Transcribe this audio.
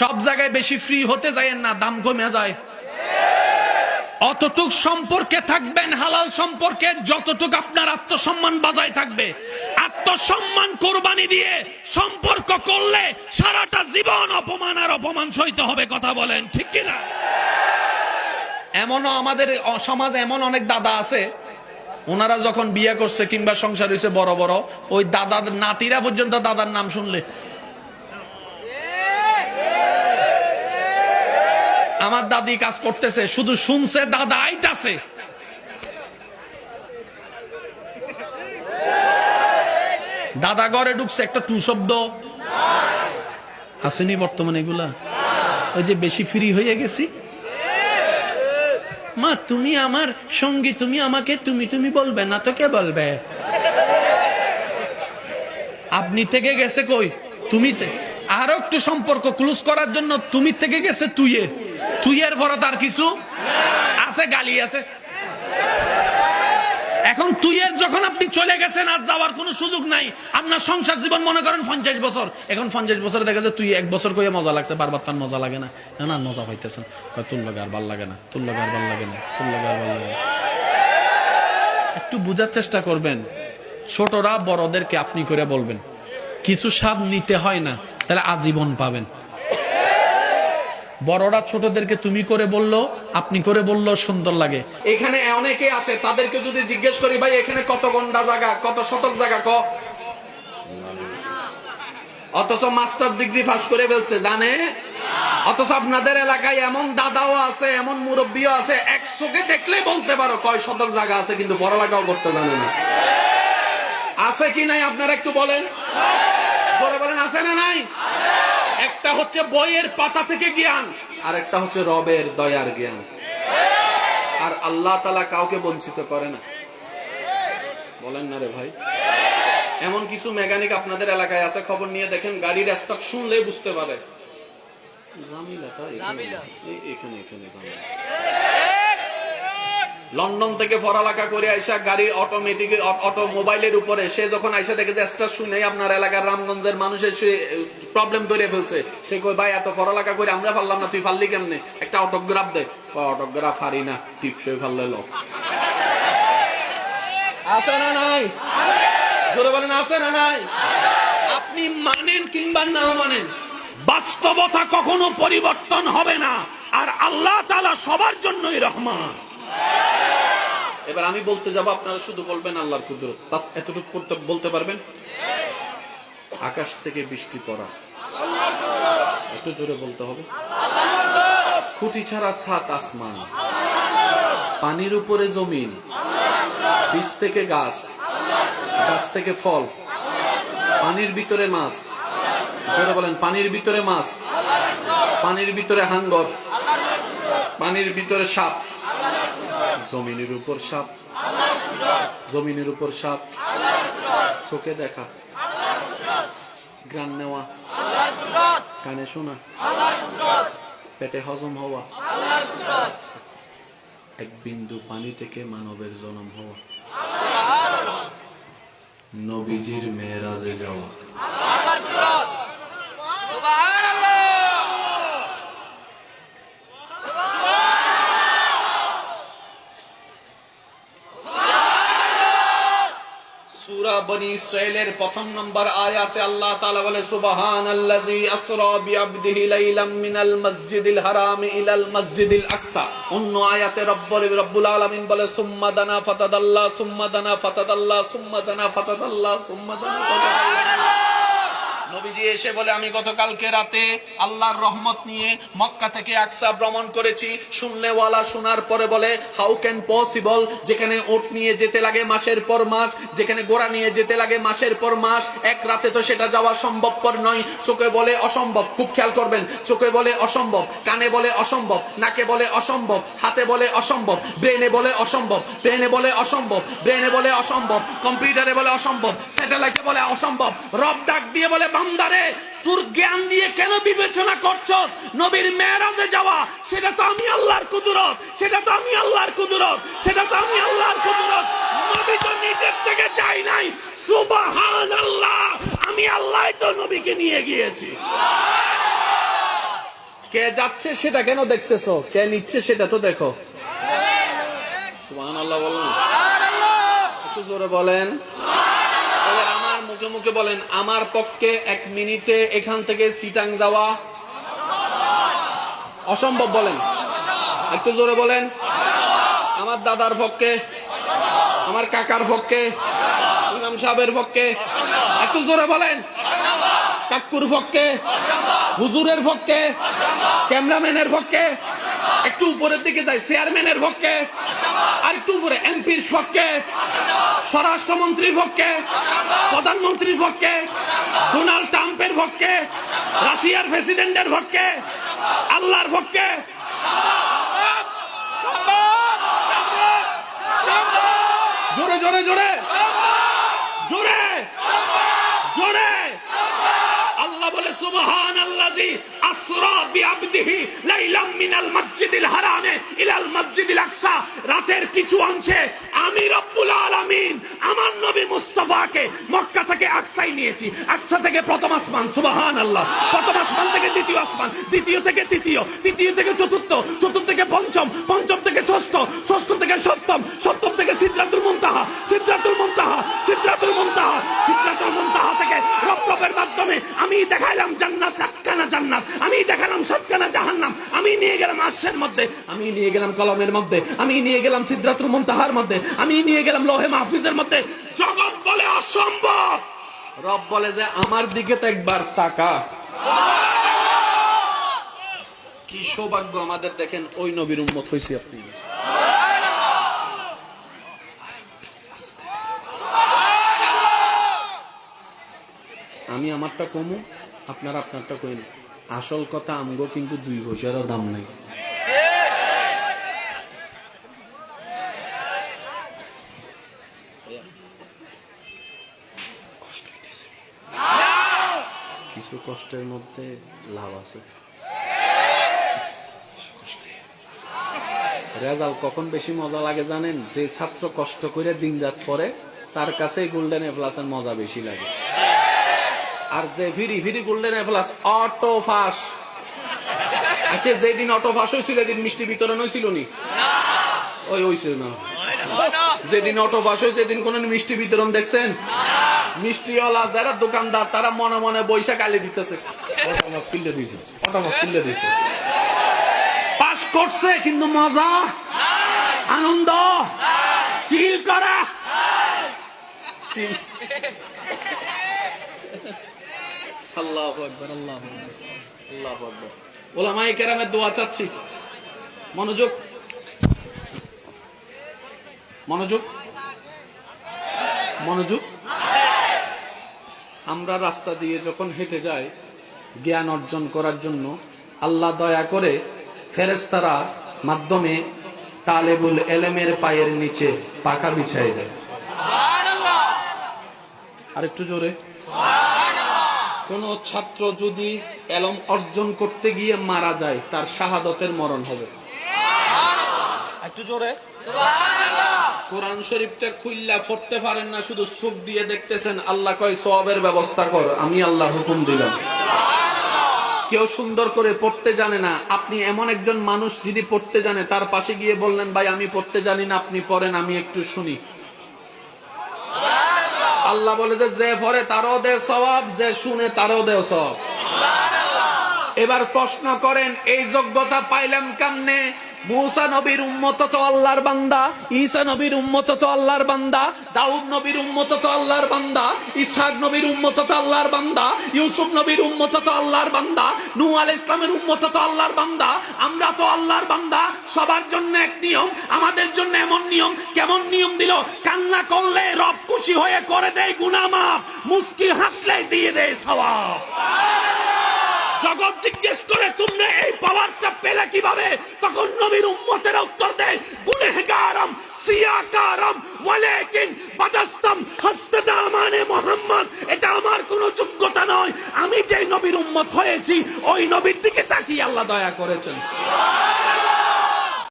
সব জায়গায় বেশি ফ্রি হতে যায়েন না, দাম কমে যায়। অতটুক সম্পর্কে থাকবেন, হালাল সম্পর্কে যতটুক আপনার আত্মসম্মান বাজায় থাকবে। আত্মসম্মান কোরবানি দিয়ে সম্পর্ক করলে সারাটা জীবন অপমান আর অপমান সইতে হবে, কথা বলেন, ঠিক কিনা? এমনও আমাদের সমাজে এমন অনেক দাদা আছে, ওনারা যখন বিয়ে করছে কিংবা সংসার হয়েছে বড় বড়, ওই দাদার নাতিরা পর্যন্ত দাদার নাম শুনলে আমার দাদি কাজ করতেছে, শুধু শুনছে, দাদা আইতাছে। দাদা ঘরে ঢুকছে, একটা টু শব্দ। আসেনি বর্তমানে এগুলা? ওই যে বেশি ফ্রি হয়ে গেছি। মা, তুমি আমার সঙ্গী, তুমি আমাকে, তুমি তুমি বলবে না তো কে বলবে? আপনি থেকে গেছে কই? তুমি আরও একটু সম্পর্ক ক্লোজ করার জন্য তুমি থেকে গেছে তুইয়ে। তুইয়ের পরে তার কিছু আছে, গালি আছে? এখন তুইয়ের যখন আপনি চলে গেছেন, আর যাওয়ার কোনো সুযোগ নাই, আপনার সংসার জীবন মনে করেন পঞ্চাশ বছর। এখন পঞ্চাশ বছর দেখা যায় তুই এক বছর করে মজা লাগছে, বারবার তার মজা লাগে না। হ্যাঁ না, মজা পাইতেছেন তোর লগে আর ভালো লাগে না, তোর লগে আর ভালো লাগে না, তোর লগে আর ভালো লাগে না। একটু বুঝার চেষ্টা করবেন। ছোটরা বড়দেরকে আপনি করে বলবেন। কিছু সাপ নিতে হয় না, তাহলে আজীবন পাবেন। বড়রা ছোটদেরকে তুমি করে বলল, আপনি করে বলল, সুন্দর লাগে। এখানে অনেকে আছে, তাদেরকে যদি জিজ্ঞেস করি, ভাই, এখানে কত গন্ডা জায়গা, কত শতক জায়গা, ক? অথচ মাস্টার ডিগ্রি পাস করে ফেলছে, জানে? অথচ আপনাদের এলাকায় এমন দাদাও আছে, এমন মুরব্বীও আছে একশোকে দেখলেই বলতে পারো কয় শতক জায়গা আছে, কিন্তু পড়ালেখাও করতে জানে না। আছে কি নাই, আপনারা একটু বলেন? জোরে বলেন, আছে না নাই? একটা হচ্ছে বইয়ের পাতা থেকে জ্ঞান। আর একটা হচ্ছে রবের দয়ার জ্ঞান। আর আল্লাহ তালা কাউকে বঞ্চিত করে না। বলেন না রে ভাই। এমন কিছু মেকানিক আপনাদের এলাকায় আছে খবর নিয়ে দেখেন গাড়ির স্টক শুনলে বুঝতে পারে। এখানে, এখানে এখানে জামিলা। লন্ডন থেকে পড়ালেখা করে আইসা গাড়ি অটোমেটিক অটোমোবাইলের উপরে, সে যখন আইসা দেখে যে স্টার শুনে আপনার এলাকার রামগঞ্জের মানুষের সে প্রবলেম ধরে ফেলছে। সে কই ভাই, এত পড়ালেখা করে আমরা পারলাম না, তুই পারলি কেমনে? একটা অটোগ্রাফ দে অটোগ্রাফ হারি না, টিপসই ফাললে লো আছে না নাই? জোরে বলেন, আছে না নাই? আপনি মানেন কিংবা না মানেন, বাস্তবতা কখনো পরিবর্তন হবে না। আর আল্লাহ তাআলা সবার জন্যই রহমান। এবার আমি বলতে যাব, আপনারা শুধু বলবেন আল্লাহর কুদরত। বাস এতটুকু করতে, বলতে পারবেন? আকাশ থেকে বৃষ্টি পড়া। একটু জোরে বলতে হবে। খুঁটি ছাড়া ছাদ আসমান। পানির উপরে জমিন। বীজ থেকে গাছ। গাছ থেকে ফল। পানির ভিতরে মাছ। জোরে বলেন, পানির ভিতরে মাছ। পানির ভিতরে হাঙ্গর। পানির ভিতরে সাপ। জমিনের উপর সাপ। জমিনের উপর সাপ। চোখে দেখা। গ্রান নেওয়া। কানে শোনা। পেটে হজম হওয়া। এক বিন্দু পানি থেকে মানবের জন্ম হওয়া। নবীজির মেয়েরাজে যাওয়া। বনি ইসরায়েলের প্রথম নম্বর আয়াতে আল্লাহ তাআলা বলে সুবহানাল্লাজি আসরা বিআবদিহি লাইলাম মিনাল মসজিদিল হারাম ইলাল মসজিদিল আকসা। অন্য আয়াতে রব্বুল রব্বুল আলামিন বলে, সুম্মা দানা ফাতাদাল্লাহ সুম্মা দানা ফাতাদাল্লাহ সুম্মা দানা ফাতাদাল্লাহ সুম্মা দানা ফাতাদাল্লাহ নবীজি এসে বলে আমি গতকালকে রাতে আল্লাহর রহমত নিয়ে মক্কা থেকে আকসা ভ্রমণ করেছি শুনলে ওয়ালা শোনার পরে বলে হাউ ক্যান পসিবল যেখানে ওট নিয়ে যেতে লাগে মাসের পর মাস যেখানে গোড়া নিয়ে যেতে লাগে মাসের পর মাস এক রাতে তো সেটা যাওয়া সম্ভবপর নয় চোখে বলে অসম্ভব খুব খেয়াল করবেন চোখে বলে অসম্ভব কানে বলে অসম্ভব নাকে বলে অসম্ভব হাতে বলে অসম্ভব ব্রেনে বলে অসম্ভব ব্রেনে বলে অসম্ভব ব্রেনে বলে অসম্ভব কম্পিউটারে বলে অসম্ভব স্যাটেলাইটে বলে অসম্ভব রব ডাক দিয়ে বলে বান্দারে, তোর জ্ঞান দিয়ে কেন বিবেচনা করছস? নবীর মেয়েরাজে যাওয়া, সেটা তো আমি আল্লাহর কুদরত, সেটা তো আমি আল্লাহর কুদরত, সেটা তো আমি আল্লাহর কুদরত। নবী তো নিজের থেকে চাই নাই সুবহান আল্লাহ আমি আল্লাহ তো নবীকে নিয়ে গিয়েছি। কে যাচ্ছে সেটা কেন দেখতেছো? কে নিচ্ছে সেটা তো দেখো। সুবহানাল্লাহ বলুন। একটু জোরে বলেন। মুখে বলেন, আমার পক্ষে এক মিনিটে এখান থেকে সিটাং যাওয়া অসম্ভব বলেন। একটু জোরে বলেন, আমার দাদার পক্ষে, আমার কাকার পক্ষে, ইমাম সাহেবের পক্ষে। একটু জোরে বলেন কাকুর পক্ষে, হুজুরের পক্ষে, ক্যামেরাম্যানের পক্ষে। একটু উপরের দিকে যাই, চেয়ারম্যানের পক্ষে আর একটু উপরে, এমপির পক্ষে। স্বরাষ্ট্রমন্ত্রীর পক্ষে, প্রধানমন্ত্রীর পক্ষে, ডোনাল্ড ট্রাম্পের পক্ষে, রাশিয়ার প্রেসিডেন্টের পক্ষে, আল্লাহর পক্ষে। জোরে জোরে জোরে জোরে আল্লাহ রাতের কিছু অংশে আমি রব্বুল আলামিন আমার নবী মুস্তাফাকে মক্কা থেকে আকসাই নিয়েছি। আকসা থেকে প্রথম আসমান সুবহান আল্লাহ প্রথম আসমান থেকে দ্বিতীয় আসমান, দ্বিতীয় থেকে তৃতীয় তৃতীয় থেকে চতুর্থ চতুর্থ থেকে পঞ্চম পঞ্চম থেকে ষষ্ঠ ষষ্ঠ থেকে সপ্তম সপ্তম থেকে সিদ্ধাতুল মুনতাহা সিদ্ধাতুল মুনতাহা সিদ্ধাতুল মুনতাহা সিদ্ধাতুল মুনতাহা থেকে রব্বের মাধ্যমে আমি দেখাইলাম জান্নাত একখানা জান্নাত। আমি দেখালাম সাতখানা জাহান্নাম। আমি নিয়ে গেলাম আর্শের মধ্যে। আমি নিয়ে গেলাম কলমের মধ্যে। আমি নিয়ে গেলাম সিদ্ধাতুল মুনতাহার মধ্যে। আমি নিয়ে গেলাম লোহে মাহফিজের মধ্যে। জগৎ বলে অসম্ভব। রব বলে যে আমার দিকে তো একবার তাকা। কি সৌভাগ্য আমাদের দেখেন, ওই নবীর উম্মত হয়েছি আপনি। আমি আমারটা কমু, আপনার আপনারটা কইন আসল কথা, আমগো কিন্তু দুই পয়সারও দাম নাই। কিছু কষ্টের মধ্যে লাভ আছে। রেজাল্ট কখন বেশি মজা লাগে জানেন? যে ছাত্র কষ্ট করে দিন রাত পরে তার কাছে গোল্ডেন এ প্লাসের মজা বেশি লাগে। আর যে ফিরি ফিরি এ প্লাস অটো ফাঁস। আচ্ছা যেদিন অটো ফাঁস হয়েছিল, এদিন মিষ্টি বিতরণ হয়েছিল নি? ওই হয়েছিল না। যেদিন অটো ফাঁস হয়েছে সেদিন কোন মিষ্টি বিতরণ দেখছেন? মিষ্টিওয়ালা যারা দোকানদার, তারা মনে মনে বৈশা গালি দিতেছে। পাস করছে, কিন্তু মজা? আনন্দ? চিল করা? চিল। আল্লাহ আকবার আল্লাহ আল্লাহ আকবার। ওলামায়ে কেরামের দোয়া চাচ্ছি। মনোযোগ। মনোযোগ। মনোযোগ। আমরা রাস্তা দিয়ে যখন হেঁটে যাই জ্ঞান অর্জন করার জন্য আল্লাহ দয়া করে ফেরেস্তারা মাধ্যমে তালেবুল এলেমের পায়ের নিচে পাকা বিছাই দেয়। আর একটু জোরে। কোন ছাত্র যদি এলম অর্জন করতে গিয়ে মারা যায় তার শাহাদতের মরণ হবে। একটু জোরে। কোরআন শরীফটা খুইল্লা পড়তে পারেন না শুধু চোখ দিয়ে দেখতেছেন আল্লাহ কয় সবের ব্যবস্থা কর আমি আল্লাহ হুকুম দিলাম। কেউ সুন্দর করে পড়তে জানে না আপনি এমন একজন মানুষ যিনি পড়তে জানে তার পাশে গিয়ে বললেন ভাই আমি পড়তে জানি না আপনি পড়েন আমি একটু শুনি। আল্লাহ বলে যে যে পড়ে তারও দে সবাব যে শুনে তারও দেও সব এবার প্রশ্ন করেন এই যোগ্যতা পাইলাম কেমনে? মুসা নবীর উম্মত তো আল্লাহর বান্দা, ঈসা নবীর উম্মত তো আল্লাহর বান্দা, দাউদ নবীর উম্মত তো আল্লাহর বান্দা, ইসহাক নবীর উম্মত তো আল্লাহর বান্দা, ইউসুফ নবীর উম্মত তো আল্লাহর বান্দা নূ আল ইসলামের উম্মত তো আল্লাহর বান্দা, আমরা তো আল্লাহর বান্দা, সবার জন্য এক নিয়ম, আমাদের জন্য এমন নিয়ম, কেমন নিয়ম দিল? কান্না করলে রব খুশি হয়ে করে দেয় গুনামাপ মুস্কি হাসলে দিয়ে দেয় সওয়াব। জগৎ জিজ্ঞেস করে, তোমরা এই পাওয়ারটা পেলে কীভাবে? তখন নবীর উম্মতের উত্তর দেয় গুনেহগারম সিয়াকারম, ওয়ালাকিন বাদাস্তম, হস্তদামানে মোহাম্মদ। এটা আমার কোনো যোগ্যতা নয়। আমি যে নবীর উম্মত হয়েছি, ওই নবীর দিকে তাকিয়ে আল্লাহ দয়া করেছেন।